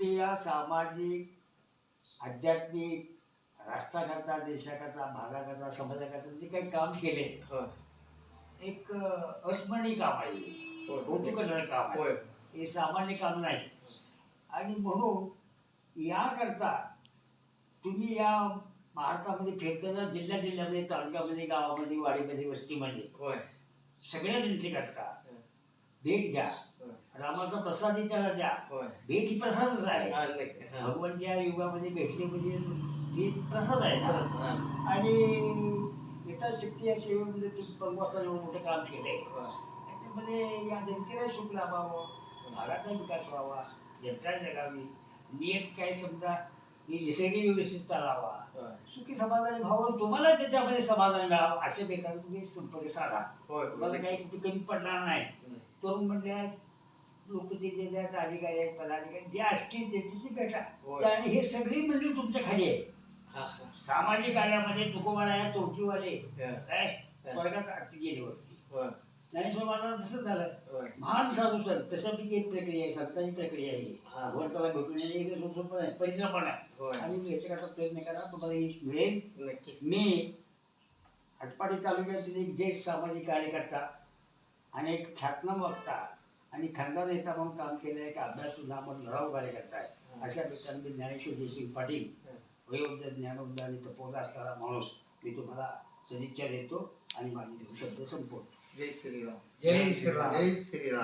हे या सामाजिक आध्यात्मिक राष्ट्राकरता देशाकरता भागाकरता समाजाकरता जे काही काम केले एक अं, अस्मरणीय काम आहे. होय. कौतुक करणारं काम आहे. हे सामान्य काम नाही. आणि म्हणून याकरता तुम्ही या महाराष्ट्रामध्ये फिरताना जिल्ह्या जिल्ह्यामध्ये तालुक्यामध्ये गावामध्ये वाडीमध्ये वस्तीमध्ये होय. सगळ्या हं. भेट होय. रामाचा प्रसादही त्याला द्या भेट ही प्रसादच आहे हा, नक्की. हा. भगवंत या युगामध्ये भेटले म्हणजे ही प्रसाद आहे ना. आणि इतर शक्ती या सेवेमध्ये भगवान एवढं मोठं काम केलंय. त्याच्यामध्ये या जनतेला सुख लाभावं भागाचा विकास व्हावा जनता जगावी नियत काय समजा ही निसर्गी व्यवस्थित चालावा होय. सुखी समाधानी व्हावं तुम्हाला त्याच्यामध्ये समाधान मिळावं अशा बेकार तुम्ही संपर्क साधा. तुम्हाला काही कुठे कमी पडणार नाही. तरुण मंडळी आहेत लोक तिथे आहेत अधिकारी आहेत पदाधिकारी जे असतील त्यांच्याशी भेटा होय. आणि हे सगळी मंडळी तुमच्या खाली आहे हा, हा. सामाजिक कार्यामध्ये तुकोबाला या चौकीवाले हा. काय स्वर्गात आरती गेली वरती होय. ज्ञानेश्वर महाराज तसंच झालं होय. महान साधू सर तशापैकी एक प्रक्रिया आहे संतांची प्रक्रिया आहे हा. भगवंताला भेटून येणे एक सोपं नाही परिश्रम पण आहे. आणि याच्याकरता प्रयत्न करा तुम्हाला यश मिळेल नक्की मी आटपाडी तालुक्यातील एक ज्येष्ठ सामाजिक कार्यकर्ता आणि एक ख्यातनाम वक्ता आणि खानदार नेता म्हणून काम केलं एक अभ्यास नामक लढाऊ कार्यकर्ता आहे अशा व्यक्तींनी मी ज्ञानेश्वर जयसिंग पाटील वयोवृद्ध ज्ञानवृद्ध आणि तपोधा असणारा माणूस मी तुम्हाला सदिच्छा देतो आणि माझे शब्द संपवतो. जय श्रीराम. जय श्रीराम. जय श्रीराम.